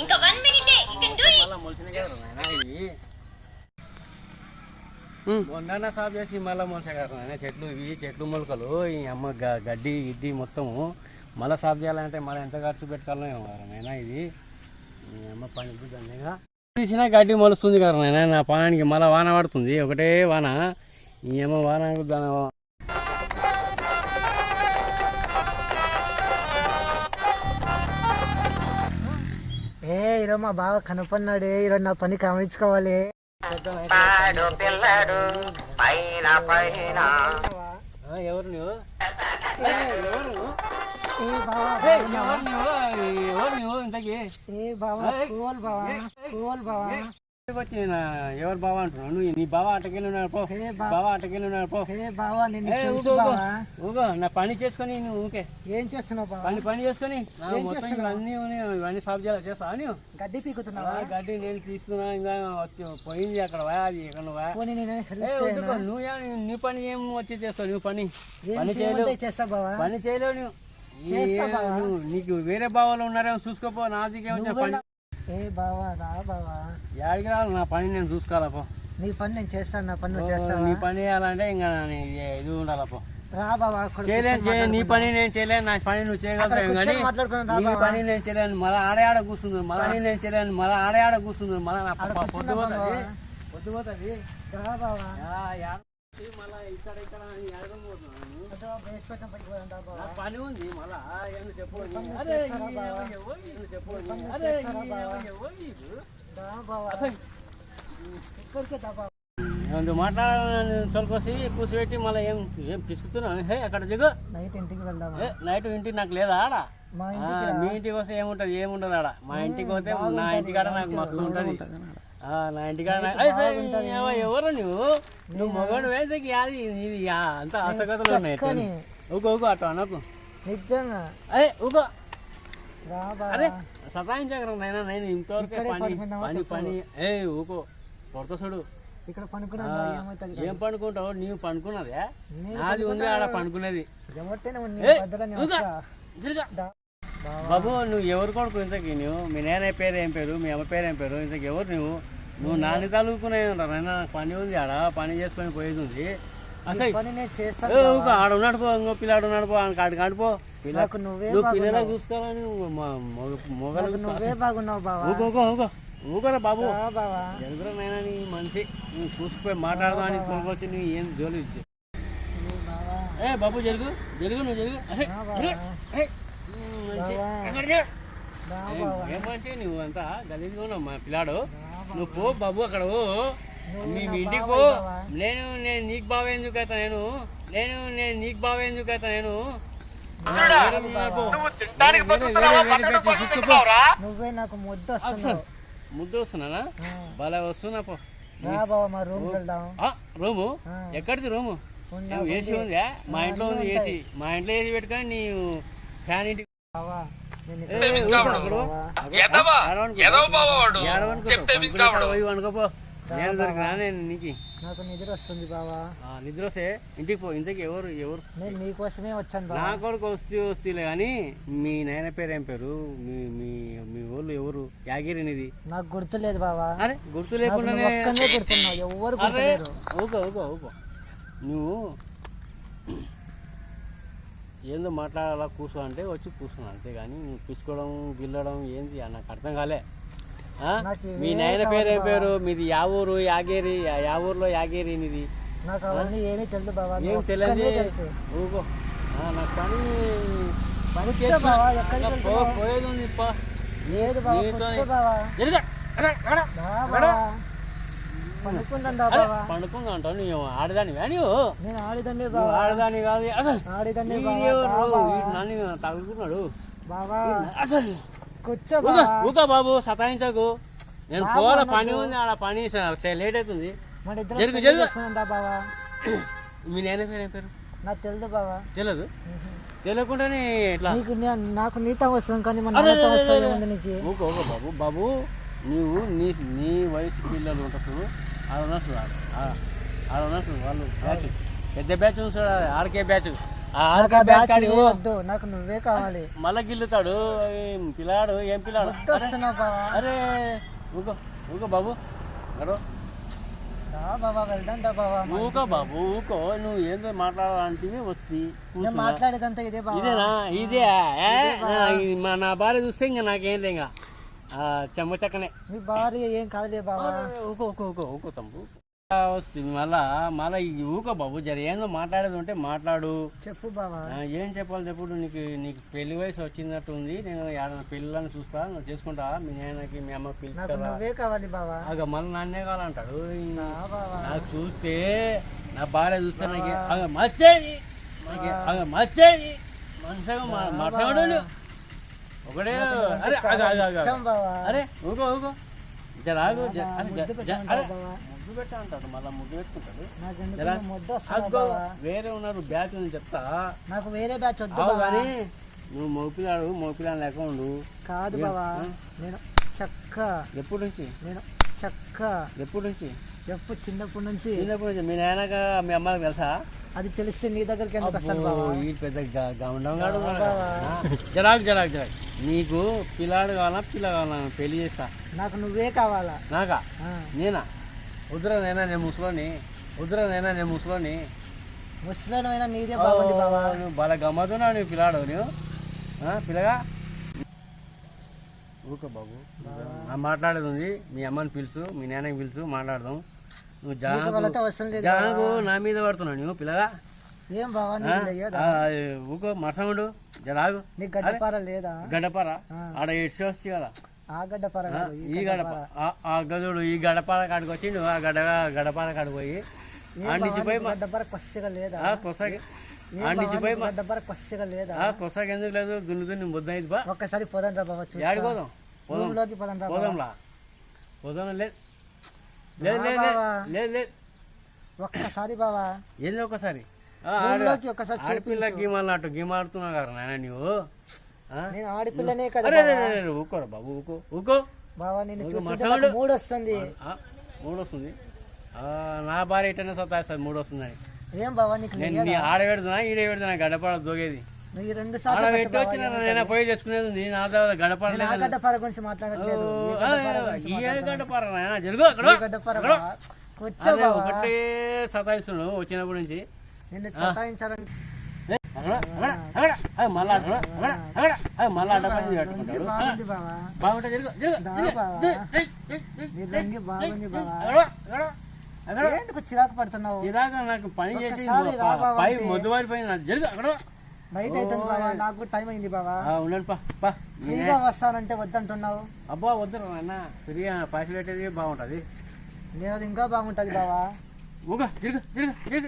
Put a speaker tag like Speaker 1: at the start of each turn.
Speaker 1: ఇంకా one minute you can do it
Speaker 2: మొన్న సాగు చేసి మళ్ళీ మొలసే కదా చెట్లు ఇవి చెట్లు మొలకలు ఈ అమ్మ గడ్డి గిడ్డి మొత్తము మళ్ళీ సాగు చేయాలంటే మళ్ళీ ఎంత ఖర్చు పెట్టుకోవాలో ఏమో ఇది? ఈ అమ్మ పని దండిగా. గడ్డి మొలుస్తుంది కదా నాయన నా పానానికి మళ్ళీ వాన పడుతుంది ఒకటే వాన. ఈ అమ్మ వాన
Speaker 3: ఈరోజు మా బావ కనపడినాడే ఈరోజు నా పని గమనించుకోవాలి.
Speaker 2: ఆ, ఎవరు నువ్వు? ఏ, ఎవరు? నువ్వు?
Speaker 3: ఏ బావా
Speaker 2: ఏ, ఎవరు నువ్వు? ఎవరు నువ్వు ఇంతకీ?
Speaker 3: ఏ బావా కోల్ బావా కోల్ బావా.
Speaker 2: వచ్చి ఎవరు బావ అంటున్నావు? నువ్వు నీ బావ అటకెళ్ళి ఉన్నాడు
Speaker 3: బావ.
Speaker 2: అటకెళ్ళి ఉన్నాడు ఊగో, నా పని చేసుకొని నువ్వు ఊకే
Speaker 3: ఏం చేస్తున్నావు
Speaker 2: పని పని చేసుకొని నా
Speaker 3: ఏం
Speaker 2: మొత్తం
Speaker 3: చేస్తున్నావు?
Speaker 2: ఇవన్నీ సాఫ్ చేయాలి. చేస్తా నువ్వు
Speaker 3: గడ్డి పీకుతున్నావా?
Speaker 2: గడ్డి నేను తీస్తున్నా ఇంకా పోయింది అక్కడ వా అది ఇక్కడ నువ్వా నీ పని ఏం వచ్చి చేస్తావు? నువ్వు పని. పని చేయలేవు. పని చేయలేవు నువ్వు నీకు వేరే బావాలు ఉన్నారేమో చూసుకోపో. పని
Speaker 3: నా- ఏ బావా రా బావా.
Speaker 2: యాడికి రావాలి? నా పని నేను చూసుకోవాలా పో.
Speaker 3: నీ పని నేను చేస్తాను నా పని నువ్వు చేస్తావా?
Speaker 2: నీ పని చేయాలంటే ఇంకా ఇది ఉండాలి పో.
Speaker 3: రా బావా అక్కడ
Speaker 2: చేయలేను నీ పని నేను చేయలేను నా పని నువ్వు చేయగలుగుతావు
Speaker 3: అక్కడ
Speaker 2: కానీ
Speaker 3: కూర్చొని మాట్లాడుకుందాం రా
Speaker 2: నీ
Speaker 3: బావా.
Speaker 2: పని నేను చేయలేను. మళ్ళీ ఆడే ఆడ కూర్చుంది మళ్ళీ నేను చేయలేను. మళ్ళీ ఆడే ఆడ కూర్చుంది మళ్ళీ నా పోతుంది. పొద్దు పోతుంది.
Speaker 3: రా బావా.
Speaker 2: పని ఉంది మళ్ళా చెప్పు చెప్పు మాట్లాడాలని తొలకొసి కూర్చోబెట్టి మళ్ళీ ఏం ఏం పిసుకుతున్నాను హే అక్కడ దిగు.
Speaker 3: నైట్ ఇంటికి వెళ్దామా?
Speaker 2: ఏ, నైట్ ఇంటికి నాకు లేదా ఆడ?
Speaker 3: మా ఇంటికి
Speaker 2: వస్తే ఏముంటది? ఏముంటది ఆడ. మా ఇంటికి పోతే నా ఇంటికాడ నాకు మస్తు ఉంటది. నా ఇంటికాడ ఎవరు నువ్వు? నువ్వు మొగడు వేస్తే అది ఇది అంత అసగతలు ఉన్నాయి. ఊకో ఊకో అటు అనకు
Speaker 3: నిజంగా.
Speaker 2: అరే ఊకో. అరే సతాయించగలను నైనా నేను ఇంతవరకే పని పని. పని ఏ ఊకో. కొడత చూడు.
Speaker 3: ఇక్కడ పనుకున్నా
Speaker 2: ఏం పండుకుంటావు నీవు పండుకున్నదే
Speaker 3: నేను
Speaker 2: నాది ఉంది ఆడ పండుకునేది బాబు నువ్వు ఎవరు కొడుకు ఇంతకి నువ్వు మీ నాన్న పేరు ఏం పేరు? మీ అమ్మ పేరు ఏం పేరు? ఇంతకి ఎవరు నువ్వు? నువ్వు నాన్న తలుపుకునే నాయన పని ఉంది ఆడ. పని చేసుకొని పోయేది ఉంది అసలు
Speaker 3: నేను
Speaker 2: ఆడ ఉన్నాడు పో ఇంకో పిల్లాడు ఉన్నాడు పో ఆడికి ఆడిపో పిల్ల
Speaker 3: నాకు నువ్వే
Speaker 2: నువ్వు. పిల్లలకు చూసుకోవాలని మొగలు
Speaker 3: నాకు నువ్వే బాగున్నావు బావా.
Speaker 2: ఊకో ఊకో ఊకో ఊకోరా బాబు. ఎదురునైనా నీ మనిషి. నువ్వు చూసిపోయి మాట్లాడదామని కొనుకొచ్చి నువ్వు ఏం జోలి ఏ బాబు జరుగు. జరుగు నువ్వు జరుగు. అసే, ఏం- నువ్వు అంతా గలీజ్గా ఉన్నావు మా పిల్లాడు. నువ్వు పో బాబు అక్కడ మీ
Speaker 3: నా
Speaker 2: ఇంటికి పో. నేను నేను నీకు బావ ఎందుకు అవుతా నేను? నేను నేను నీకు బావ ఎందుకు అవుతా నేను?
Speaker 3: నువ్వే నాకు ముద్దు వస్తున్నావు
Speaker 2: ముద్దు వస్తున్నానా భలే వస్తున్నా పో.
Speaker 3: రా బావా మా రూమ్.
Speaker 2: ఎక్కడిది రూము? ఏసీ ఉందా? మా ఇంట్లో ఉంది ఏసీ. మా ఇంట్లో ఏసీ పెట్టుకొని నీవు ఫ్యాన్ ఇంటికి
Speaker 3: నేను
Speaker 2: దొరికినా నీకు.
Speaker 3: నాకు నిద్ర వస్తుంది బావా.
Speaker 2: ఆ, నిద్ర వస్తే ఇంటికి పో ఇంటికి ఎవరు ఎవరు?
Speaker 3: నేను నీకోసమే వచ్చాను
Speaker 2: నా
Speaker 3: బావా
Speaker 2: కొడుకు వస్తే వస్తేలే కానీ మీ నాయన పేరు ఏం పేరు? మీ మీ మీ వాళ్ళు ఎవరు? యాగిరినిది
Speaker 3: నాకు గుర్తులేదు బావా.
Speaker 2: అరే గుర్తు లేకుండానే
Speaker 3: ఒక్కనే గుర్తున్నావు ఎవరు గుర్తులేరు.
Speaker 2: ఊకో ఊకో ఊకో నువ్వు ఏందో మాట్లాడాలా కూర్చో అంటే వచ్చి కూర్చున్నా అంతేగాని నువ్వు పిసుకోవడం గిల్లడం ఏంది? నాకు అర్థం కాలే. మీ నాయన పేరు ఏం పేరు? మీది యా ఊరు యాగేరి యా- ఊర్లో యాగేరి నీది?
Speaker 3: ఏమీ తెలియదు
Speaker 2: ఏం ఆ, నాకు పని పని పోయేది ఉంది పండుకుందా అంటావు? నువ్వు ఆడదాని
Speaker 3: నేను
Speaker 2: ఆడదాని కాదు. నన్ను తగులుకున్నాడు ఊక బాబు సతాయించకు. నేను
Speaker 3: బాబు అన్నట్టు.
Speaker 2: పని ఉంది ఆడ పని లేట్ అవుతుంది. జరుగు, జరుగు. మీ నాయన పేరు ఏం పేరు?
Speaker 3: నాకు తెలియదు బావా.
Speaker 2: తెలియదు తెలియకుండానే ఇట్లా
Speaker 3: నీకు నీతో అవసరం కానీ మన అవసరం నీకు?
Speaker 2: బాబు. బాబు నీవు నీ నీ వయసు పిల్లలు ఉంటారు ఆడ ఉన్నట్లు ఆడ ఆడ ఉన్నట్లు వాళ్ళు బ్యాచ్. పెద్ద బ్యాచ్ చూస్తాడు ఆర్కే బ్యాచ్. ఆ
Speaker 3: నాకు
Speaker 2: ఆర్కే
Speaker 3: ఆ
Speaker 2: బ్యాట్
Speaker 3: బ్యాచ్. వద్దు నాకు నువ్వే కావాలి.
Speaker 2: మళ్ళా గిల్లుతాడు ఏం పిల్లాడు ఏం పిల్లాడు? అరే ఊకో ఊకో బాబు.
Speaker 3: బావా
Speaker 2: ఊకో బాబు ఊకో. నువ్వు ఏందో మాట్లాడాలంటే వస్తే
Speaker 3: నేను మాట్లాడేదంతా ఇదే
Speaker 2: ఇదేనా? ఇదే? నా- ఈ మా నా భార్య చూస్తే ఇంకా నాకేం లే ఇంకా. ఆ, చెమ్మ చక్కనే.
Speaker 3: మీ భార్య ఏం కాదులే బావా.
Speaker 2: ఊకో ఊకో ఊకో ఊకో తమ్ము వస్తుంది మళ్ళా మళ్ళా ఈ ఊకో బాబు జర ఏందో మాట్లాడేది ఉంటే మాట్లాడు.
Speaker 3: చెప్పు
Speaker 2: ఆ, ఏం చెప్పాలి చెప్పుడు నీకు నీకు పెళ్ళి వయసు వచ్చినట్టు ఉంది నేను ఏడన్నా పిల్లలను చూస్తా నువ్వు చేసుకుంటా మీ నాయనకి మీ అమ్మ
Speaker 3: నువ్వే కావాలి బావా.
Speaker 2: అగ మళ్ళీ నన్నే కావాలంటాడు. నాకు చూస్తే నా భార్య చూస్తే నాకు అగ మర్చేది మర్చేది మనసుగా మాట్లాడు ఒకటే అరే అరే ఊకో ఊకో జర ఆగు. జర అరే, జర-
Speaker 3: ముద్దు
Speaker 2: పెట్టా అంటాడు మళ్ళీ ముద్దు పెట్టుకుంటాడు వేరే ఉన్నారు బ్యాచ్ ఉంది చెప్తా.
Speaker 3: నాకు వేరే బ్యాచ్ వద్దు
Speaker 2: కానీ నువ్వు మోపిలాడు మోపిలాడు లేక ఉండు.
Speaker 3: కాదు బావా? నేను చక్క.
Speaker 2: ఎప్పటి నుంచి?
Speaker 3: నేను చక్క.
Speaker 2: ఎప్పటి నుంచి?
Speaker 3: ఎప్పుడు? చిన్నప్పటి నుంచి.
Speaker 2: చిన్నప్పటి నుంచి. మీ నాయనక మీ అమ్మకి తెలుసా?
Speaker 3: అది తెలిస్తే నీ దగ్గరికి ఎందుకు వస్తాను
Speaker 2: అబ్బో,
Speaker 3: బావా?
Speaker 2: ఈ పెద్ద గ- గమనంగాడు
Speaker 3: బావా.
Speaker 2: ఉన్నాడు. జరాక్ జరాక్ జరాక్. నీకు పిల్లాడు కావాలా పిల్ల కావాలా? పెళ్ళి చేస్తా.
Speaker 3: నాకు నువ్వే కావాలా?
Speaker 2: నాకా? నేనా? వద్దురానైనా నేను ముసలోని. వద్దురానైనా నేను ముసలోని.
Speaker 3: ముసలినైనా నీదే బాగుంది
Speaker 2: ఓ, నువ్వు బాగా గమ్మతున్నావు నువ్వు పిల్లాడు నువ్వు. ఆ, పిల్లగా? ఊకో బాబు. మాట్లాడేది ఉంది. మీ అమ్మని పిలుచు మీ నాన్నకి పిలుచు మాట్లాడదాం. నువ్వు జాగు. నా మీద పడుతున్నావు నువ్వు పిల్లగా.
Speaker 3: ఏం బావా
Speaker 2: ఊకో మరసముడు జరాగు
Speaker 3: గడ్డపార లేదా?
Speaker 2: గడపరా
Speaker 3: ఆ.
Speaker 2: ఆడ ఇడ్చి వస్తే కదా
Speaker 3: ఆ గడ్డపార
Speaker 2: ఈ గడప ఆ- గదుడు ఈ గడపాల కాడికి వచ్చి నువ్వు ఆ గడ గడపాల కాడికి పోయి ఆడించి పోయి మా-
Speaker 3: గడ్డపార కొద్దిగా లేదా?
Speaker 2: ఆ కొసకి
Speaker 3: ఏం
Speaker 2: ఆడించి
Speaker 3: బావా
Speaker 2: పోయి
Speaker 3: నీకు గడ్డపార కొద్దిగా లేదా?
Speaker 2: ఆ కొసకి ఎందుకు లేదు? దున్ను దున్ని ముద్ద
Speaker 3: ఒక్కసారి పోదాం రా బాబా చూసి
Speaker 2: యాడికి పోదాం. పోదాంలా పోదాం లేదు లేదు
Speaker 3: రా
Speaker 2: లేదు
Speaker 3: బావా.
Speaker 2: లేదు లేదు
Speaker 3: ఒక్కసారి బావా
Speaker 2: ఏంది ఒకసారి
Speaker 3: ఒక్కసారి
Speaker 2: ఆడపిల్ల గీమాలన్నట్టు గీమాడుతున్నావు కదా నాయన నీవు? ఆ?
Speaker 3: నేను ఆడపిల్లనే కదా
Speaker 2: ఊకోరా బాబు. ఊకో ఊకో
Speaker 3: బావా చూస్తుంటే. నాకు మూడు వస్తుంది.
Speaker 2: మూడు వస్తుంది. నా భార్య ఎట్టనే సతాయిస్తుంది మూడు వస్తుందని.
Speaker 3: ఏం బావా నీకు
Speaker 2: నేను ఆడ పెడుతున్నా ఈడ పెడుతున్నా గడపడ దోగేది.
Speaker 3: నువ్వు రెండు సార్లు
Speaker 2: పోయి చేసుకునేది నా
Speaker 3: గడ్డపార గురించి మాట్లాడట్లేదు. గడ్డపార
Speaker 2: జరుగు ఒకటే వచ్చినప్పటి నుంచి.
Speaker 3: నిన్ను చిరాకు పడుతున్నావు?
Speaker 2: ఇలాగ నాకు పని చేసి పై. మొద్దువారి పైన జరుగు అక్కడ.
Speaker 3: నైట్ అవుతుంది బావా నాకు టైం అయింది బావా.
Speaker 2: ఉండండి పా పా.
Speaker 3: ఫ్రీగా వస్తానంటే వద్దంటున్నావు.
Speaker 2: అబ్బా వద్దు నాన్న. ఫ్రీగా పెట్టేది బాగుంటుంది.
Speaker 3: లేదు ఇంకా బాగుంటది బావా.
Speaker 2: ఊగా జరుగు జరుగు జరుగు